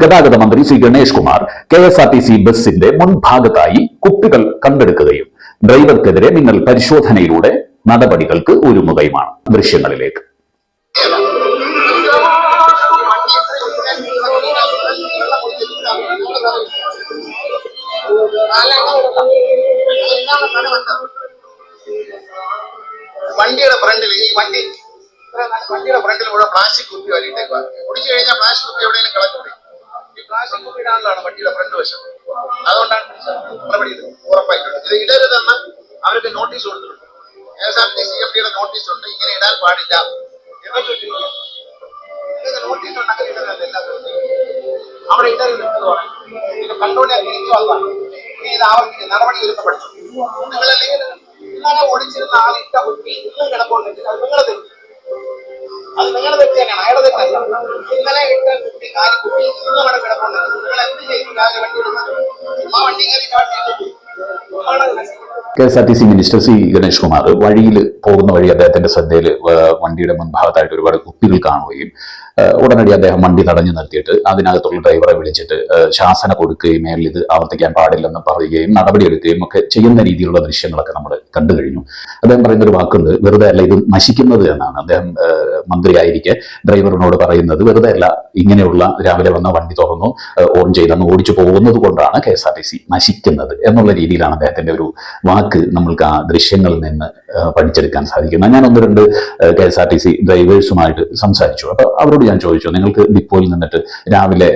ഗതാഗത മന്ത്രി Shri Ganesh Kumar K S R T C ബസിന്റെ മുൻഭാഗത്തായി കുപ്പികൾ കണ്ടെടുക്കുകയും ഡ്രൈവർക്കെതിരെ മിന്നൽ പരിശോധനയിലൂടെ നടപടികൾക്ക് ഒരുങ്ങുകയുമാണ്. ദൃശ്യങ്ങളിലേക്ക്. വണ്ടിയുടെ ഫ്രണ്ടിൽ ഈ വണ്ടി. വണ്ടിയുടെ ഫ്രണ്ടിൽ കൂടെ പ്ലാസ്റ്റിക് കുപ്പി വലിയിട്ടേക്കുവാ. കുടിച്ചു കഴിഞ്ഞാൽ പ്ലാസ്റ്റിക് കുപ്പി എവിടെയെങ്കിലും കളഞ്ഞൂടെ പ്ലാസ്റ്റിക് കുപ്പി ഇടാനുള്ളതാണ് വണ്ടിയുടെ ഫ്രണ്ട് വശം. അതുകൊണ്ടാണ് നടപടി ഉറപ്പായിട്ടുണ്ട് ഇത് ഇടരുതെന്ന് അവർക്ക് നോട്ടീസ് കൊടുത്തിട്ടുണ്ട്. S R T C F notice ഉണ്ട്. ഇങ്ങനെ ഇടാൻ പാടില്ല. അവിടെ ഇടരുത് നടപടി എടുക്കപ്പെടും നിങ്ങളല്ലെങ്കിൽ ഇന്നലെ ഓടിച്ചിരുന്ന ആൾ ഇട്ട കുട്ടി ഇന്നും കിടപ്പുണ്ടെങ്കിൽ അത് നിങ്ങളെ തെറ്റ്. അത് നിങ്ങളുടെ തെറ്റ് തന്നെയാണ് അയാളുടെ തെറ്റല്ല ഇന്നലെ ഇട്ട കുട്ടി കാലി കുട്ടി ഇന്നും അവിടെ കിടപ്പുണ്ട്. നിങ്ങൾ എന്ത് ചെയ്തു രാവിലെ വണ്ടി കൊടുക്കുന്നത് ചുമ്മാ വണ്ടി കയറി start K S R T C minister C Ganesh Kumar വഴിയിൽ പോകുന്ന വഴി അദ്ദേഹത്തിന്റെ ശ്രദ്ധയിൽ വണ്ടിയുടെ മുൻഭാഗത്തായിട്ട് ഒരുപാട് കുപ്പികൾ കാണുകയും ഉടനടി അദ്ദേഹം വണ്ടി തടഞ്ഞു നിർത്തിയിട്ട് അതിനകത്തുള്ള ഡ്രൈവറെ വിളിച്ചിട്ട് ശാസന കൊടുക്കുകയും മേലിൽ ഇത് ആവർത്തിക്കാൻ പാടില്ലെന്ന് പറയുകയും നടപടിയെടുക്കുകയും ഒക്കെ ചെയ്യുന്ന രീതിയിലുള്ള ദൃശ്യങ്ങളൊക്കെ നമ്മൾ കണ്ടു കഴിഞ്ഞു. അദ്ദേഹം പറയുന്ന ഒരു വാക്കുണ്ട് വെറുതെ അല്ല ഇത് നശിക്കുന്നത് എന്നാണ്. അദ്ദേഹം മന്ത്രി മന്ത്രിയായിരിക്കെ ഡ്രൈവറിനോട് പറയുന്നത് വെറുതെ അല്ല ഇങ്ങനെയുള്ള രാവിലെ വന്ന വണ്ടി തുറന്നു ഓൺ ചെയ്തെന്ന് ഓടിച്ചു പോകുന്നത് കൊണ്ടാണ് K S R T C നശിക്കുന്നത്. എന്നുള്ള രീതിയിലാണ് അദ്ദേഹത്തിന്റെ ഒരു വാക്ക് നമ്മൾക്ക് ആ ദൃശ്യങ്ങളിൽ നിന്ന് പഠിച്ചെടുക്കാൻ സാധിക്കുന്നത്. ഞാൻ ഒന്ന് രണ്ട് K S R T C ഡ്രൈവേഴ്സുമായിട്ട് സംസാരിച്ചു. അപ്പൊ അവരോട് ഞാൻ ചോദിച്ചു. നിങ്ങൾക്ക് ഡിപ്പോയിൽ നിന്നിട്ട് രാവിലെ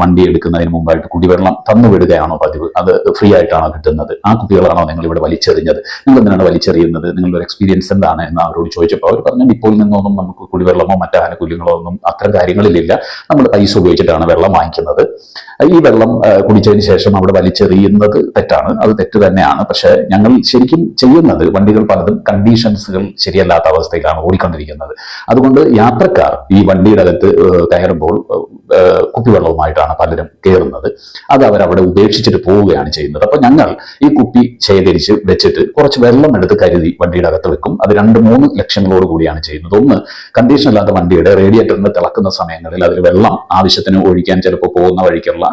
വണ്ടി എടുക്കുന്നതിന് മുമ്പായിട്ട് കുടിവെള്ളം തന്നു വിടുകയാണോ പതിവ്? അത് ഫ്രീ ആയിട്ടാണോ കിട്ടുന്നത്? ആ കുപ്പികളാണോ നിങ്ങൾ ഇവിടെ വലിച്ചെറിഞ്ഞത്? നിങ്ങൾ എന്തിനാണ് വലിച്ചെറിയുന്നത്? നിങ്ങളുടെ ഒരു എക്സ്പീരിയൻസ് എന്താണ് എന്ന് അവരോട് ചോദിച്ചപ്പോൾ അവർ പറഞ്ഞു ഡിപ്പോയിൽ നിന്നൊന്നും നമുക്ക് കുടിവെള്ളമോ മറ്റു ആനുകൂല്യങ്ങളോ ഒന്നും അത്ര കാര്യങ്ങളിലില്ല. നമ്മൾ പൈസ ഉപയോഗിച്ചിട്ടാണ് വെള്ളം വാങ്ങിക്കുന്നത്. ഈ വെള്ളം കുടിച്ചതിന് ശേഷം അവിടെ വലിച്ചെറിയുന്നത് തെറ്റാണ്. അത് തെറ്റ് തന്നെയാണ്. പക്ഷെ ഞങ്ങൾ ശരിക്കും ചെയ്യുന്നത് വണ്ടികൾ പലതും കണ്ടീഷൻസുകൾ ശരിയല്ലാത്ത അവസ്ഥയിലാണ് ഓടിക്കൊണ്ടിരിക്കുന്നത്. അതുകൊണ്ട് യാത്രക്കാർ ഈ വണ്ടിയുടെ ഏഹ്, കയറുമ്പോൾ കുപ്പിവെള്ളവുമായിട്ടാണ് പലരും കയറുന്നത് അത് അവരവിടെ ഉപേക്ഷിച്ചിട്ട് പോവുകയാണ് ചെയ്യുന്നത്. അപ്പൊ ഞങ്ങൾ ഈ കുപ്പി ശേഖരിച്ച് വെച്ചിട്ട് കുറച്ച് വെള്ളം എടുത്ത് കരുതി വണ്ടിയുടെ അകത്ത് വെക്കും. അത് രണ്ട് മൂന്ന് ലക്ഷ്യങ്ങളോട് കൂടിയാണ് ചെയ്യുന്നത്. ഒന്ന് കണ്ടീഷൻ ഇല്ലാത്ത വണ്ടിയുടെ റേഡിയേറ്ററിന് തിളക്കുന്ന സമയങ്ങളിൽ അതിൽ വെള്ളം ആവശ്യത്തിന് ഒഴിക്കാൻ ചിലപ്പോൾ പോകുന്ന വഴിക്കുള്ള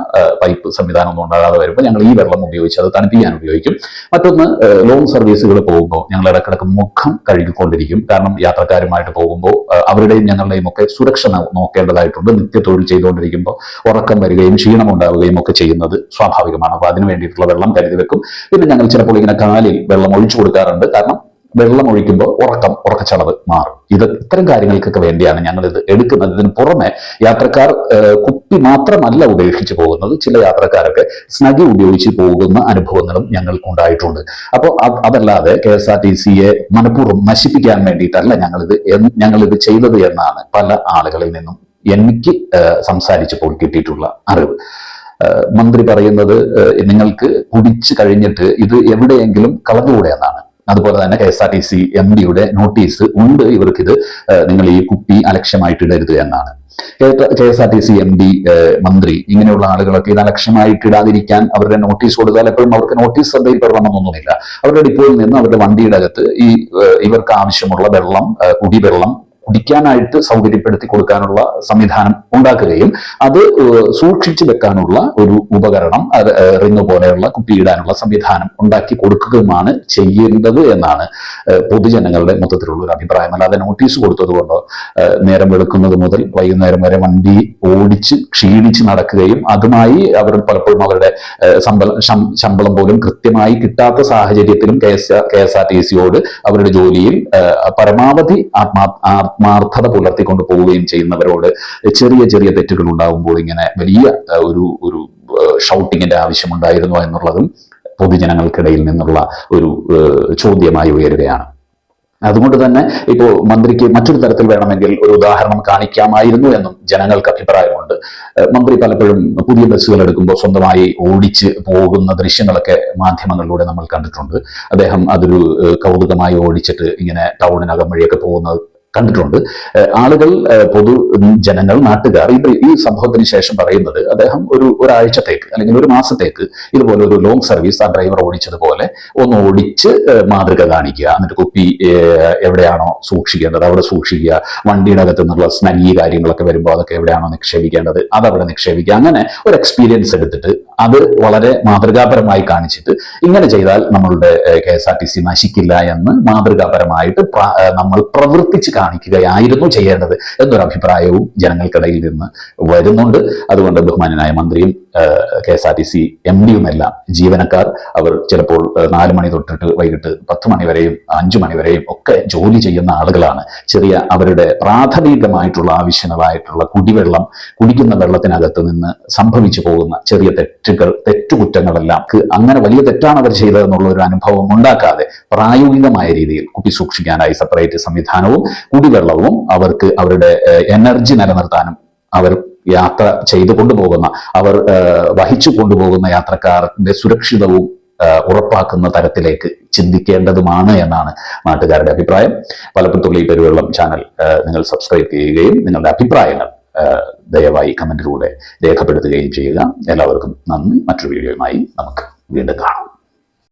പൈപ്പ് സംവിധാനം ഒന്നും ഉണ്ടാകാതെ വരുമ്പോൾ ഞങ്ങൾ ഈ വെള്ളം ഉപയോഗിച്ച് അത് തണുപ്പിക്കാൻ ഉപയോഗിക്കും. മറ്റൊന്ന് ലോങ് സർവീസുകൾ പോകുമ്പോൾ ഞങ്ങൾ ഇടക്കിടക്ക് മുഖം കഴുകിക്കൊണ്ടിരിക്കും. കാരണം യാത്രക്കാരുമായിട്ട് പോകുമ്പോൾ അവരുടെയും ഞങ്ങളുടെയും ഒക്കെ സുരക്ഷ നോക്കേണ്ടതായിട്ടുണ്ട്. നോക്കേണ്ടതായിട്ടുണ്ട് നിത്യത്തൊഴിൽ ചെയ്തുകൊണ്ടിരിക്കുമ്പോൾ ഉറക്കം വരികയും ക്ഷീണം ഉണ്ടാവുകയും ഒക്കെ ചെയ്യുന്നത് സ്വാഭാവികമാണ്. അപ്പോൾ അതിന് വേണ്ടിയിട്ടുള്ള വെള്ളം കരുതി വെക്കും. പിന്നെ ഞങ്ങൾ ചിലപ്പോൾ ഇങ്ങനെ കാലിൽ വെള്ളം ഒഴിച്ചു കൊടുക്കാറുണ്ട്. കാരണം വെള്ളം ഒഴിക്കുമ്പോൾ ഉറക്കം ഉറക്കച്ചളവ് മാറും. ഇത് ഇത്തരം കാര്യങ്ങൾക്കൊക്കെ വേണ്ടിയാണ് ഞങ്ങൾ ഇത് എടുക്കുന്നത്. ഇതിന് പുറമെ യാത്രക്കാർ കുപ്പി മാത്രമല്ല ഉപേക്ഷിച്ച് പോകുന്നത്. ചില യാത്രക്കാരൊക്കെ സ്നഗി ഉപയോഗിച്ച് പോകുന്ന അനുഭവങ്ങളും ഞങ്ങൾക്കുണ്ടായിട്ടുണ്ട് അപ്പോൾ അതല്ലാതെ കെ എസ് ആർ ടി സിയെ മനഃപൂർവം നശിപ്പിക്കാൻ വേണ്ടിയിട്ടല്ല ഞങ്ങളിത് ഞങ്ങളിത് ചെയ്തത് എന്നാണ് പല ആളുകളിൽ നിന്നും എനിക്ക് സംസാരിച്ചപ്പോൾ കിട്ടിയിട്ടുള്ള അറിവ്. മന്ത്രി പറയുന്നത് നിങ്ങൾക്ക് കുടിച്ചു കഴിഞ്ഞിട്ട് ഇത് എവിടെയെങ്കിലും കളഞ്ഞുകൂടെ എന്നാണ് അതുപോലെ തന്നെ K S R T C M ഡിയുടെ നോട്ടീസ് ഉണ്ട് ഇവർക്കിത് നിങ്ങൾ ഈ കുപ്പി അലക്ഷ്യമായിട്ട് ഇടരുത് എന്നാണ്. K S R T C M D മന്ത്രി ഇങ്ങനെയുള്ള ആളുകളൊക്കെ ഇത് അലക്ഷ്യമായിട്ട് ഇടാതിരിക്കാൻ അവരുടെ നോട്ടീസ് കൊടുത്താൽ എപ്പോഴും അവർക്ക് നോട്ടീസ് ശ്രദ്ധയിൽപ്പെടണമെന്നൊന്നുമില്ല അവരുടെ ഡിപ്പോയിൽ നിന്ന് അവരുടെ വണ്ടിയുടെ അകത്ത് ഈ ഇവർക്ക് ആവശ്യമുള്ള വെള്ളം കുടിവെള്ളം കുടിക്കാനായിട്ട് സൗകര്യപ്പെടുത്തി കൊടുക്കാനുള്ള സംവിധാനം ഉണ്ടാക്കുകയും അത് സൂക്ഷിച്ചു വെക്കാനുള്ള ഒരു ഉപകരണം റിങ് പോലെയുള്ള കുപ്പിയിടാനുള്ള സംവിധാനം ഉണ്ടാക്കി കൊടുക്കുകയുമാണ് ചെയ്യേണ്ടത് എന്നാണ് പൊതുജനങ്ങളുടെ മൊത്തത്തിലുള്ള ഒരു അഭിപ്രായം. അല്ലാതെ നോട്ടീസ് കൊടുത്തതുകൊണ്ടോ നേരം വെളുക്കുന്നത് മുതൽ വൈകുന്നേരം വരെ വണ്ടി ഓടിച്ച് ക്ഷീണിച്ച് നടക്കുകയും അതുമായി അവർ പലപ്പോഴും അവരുടെ ശമ്പളം ശമ്പളം പോലും കൃത്യമായി കിട്ടാത്ത സാഹചര്യത്തിലും കെ എസ് ആർ ടി സിയോട് അവരുടെ ജോലിയിൽ പരമാവധി ആത്മാ ആത്മാർത്ഥത പുലർത്തിക്കൊണ്ട് പോവുകയും ചെയ്യുന്നവരോട് ചെറിയ ചെറിയ തെറ്റുകൾ ഉണ്ടാകുമ്പോൾ ഇങ്ങനെ വലിയ ഒരു ഒരു ഷൗട്ടിങ്ങിന്റെ ആവശ്യമുണ്ടായിരുന്നു എന്നുള്ളതും പൊതുജനങ്ങൾക്കിടയിൽ നിന്നുള്ള ഒരു ചോദ്യമായി ഉയരുകയാണ്. അതുകൊണ്ട് തന്നെ ഇപ്പോൾ മന്ത്രിക്ക് മറ്റൊരു തരത്തിൽ വേണമെങ്കിൽ ഒരു ഉദാഹരണം കാണിക്കാമായിരുന്നു എന്നും ജനങ്ങൾക്ക് അഭിപ്രായമുണ്ട്. മന്ത്രി പലപ്പോഴും പുതിയ ബസ്സുകൾ എടുക്കുമ്പോൾ സ്വന്തമായി ഓടിച്ച് പോകുന്ന ദൃശ്യങ്ങളൊക്കെ മാധ്യമങ്ങളിലൂടെ നമ്മൾ കണ്ടിട്ടുണ്ട്. അദ്ദേഹം അതൊരു കൗതുകമായി ഓടിച്ചിട്ട് ഇങ്ങനെ ടൗണിനകം വഴിയൊക്കെ പോകുന്നത് കണ്ടിട്ടുണ്ട്. ആളുകൾ പൊതു ജനങ്ങൾ നാട്ടുകാർ ഇത് ഈ സംഭവത്തിന് ശേഷം പറയുന്നത് അദ്ദേഹം ഒരു ഒരാഴ്ചത്തേക്ക് അല്ലെങ്കിൽ ഒരു മാസത്തേക്ക് ഇതുപോലെ ഒരു ലോങ് സർവീസ് ആ ഡ്രൈവർ ഓടിച്ചതുപോലെ ഒന്ന് ഓടിച്ച് മാതൃക കാണിക്കുക. എന്നിട്ട് കുപ്പി എവിടെയാണോ സൂക്ഷിക്കേണ്ടത് അവിടെ സൂക്ഷിക്കുക. വണ്ടിയുടെ അകത്ത് നിന്നുള്ള സ്നഗി കാര്യങ്ങളൊക്കെ വരുമ്പോൾ അതൊക്കെ എവിടെയാണോ നിക്ഷേപിക്കേണ്ടത് അതവിടെ നിക്ഷേപിക്കുക. അങ്ങനെ ഒരു എക്സ്പീരിയൻസ് എടുത്തിട്ട് അത് വളരെ മാതൃകാപരമായി കാണിച്ചിട്ട് ഇങ്ങനെ ചെയ്താൽ നമ്മളുടെ K S R T C നശിക്കില്ല എന്ന് മാതൃകാപരമായിട്ട് നമ്മൾ പ്രവർത്തിച്ച് കാണിക്കുകയായിരുന്നു ചെയ്യേണ്ടത് എന്നൊരു അഭിപ്രായവും ജനങ്ങൾക്കിടയിൽ നിന്ന് വരുന്നുണ്ട്. അതുകൊണ്ട് ബഹുമാനനായ മന്ത്രിയും K S R T C M ഡിയുമെല്ലാം ജീവനക്കാർ അവർ ചിലപ്പോൾ നാല് മണി തൊട്ടിട്ട് വൈകിട്ട് പത്ത് മണി വരെയും അഞ്ചു മണി വരെയും ഒക്കെ ജോലി ചെയ്യുന്ന ആളുകളാണ്. ചെറിയ അവരുടെ പ്രാഥമികമായിട്ടുള്ള ആവശ്യങ്ങളായിട്ടുള്ള കുടിവെള്ളം കുടിക്കുന്ന വെള്ളത്തിനകത്ത് നിന്ന് സംഭവിച്ചു പോകുന്ന ചെറിയ തെറ്റുകൾ തെറ്റുകുറ്റങ്ങളെല്ലാം അങ്ങനെ വലിയ തെറ്റാണ് അവർ ചെയ്തതെന്നുള്ള ഒരു അനുഭവം ഉണ്ടാക്കാതെ പ്രായോഗികമായ രീതിയിൽ കുപ്പി സൂക്ഷിക്കാനായി സെപ്പറേറ്റ് സംവിധാനവും കുടിവെള്ളവും അവർക്ക് അവരുടെ എനർജി നിലനിർത്താനും അവർ യാത്ര ചെയ്തു കൊണ്ടുപോകുന്ന അവർ വഹിച്ചു കൊണ്ടുപോകുന്ന യാത്രക്കാരുടെ സുരക്ഷിതവും ഉറപ്പാക്കുന്ന തരത്തിലേക്ക് ചിന്തിക്കേണ്ടതുമാണ് എന്നാണ് നാട്ടുകാരുടെ അഭിപ്രായം. പലപ്പത്തുള്ളി പെരുവെള്ളം ചാനൽ നിങ്ങൾ സബ്സ്ക്രൈബ് ചെയ്യുകയും നിങ്ങളുടെ അഭിപ്രായങ്ങൾ ദയവായി കമന്റിലൂടെ രേഖപ്പെടുത്തുകയും ചെയ്യുക. എല്ലാവർക്കും നന്ദി. മറ്റൊരു വീഡിയോയുമായി നമുക്ക് വീണ്ടും കാണാം.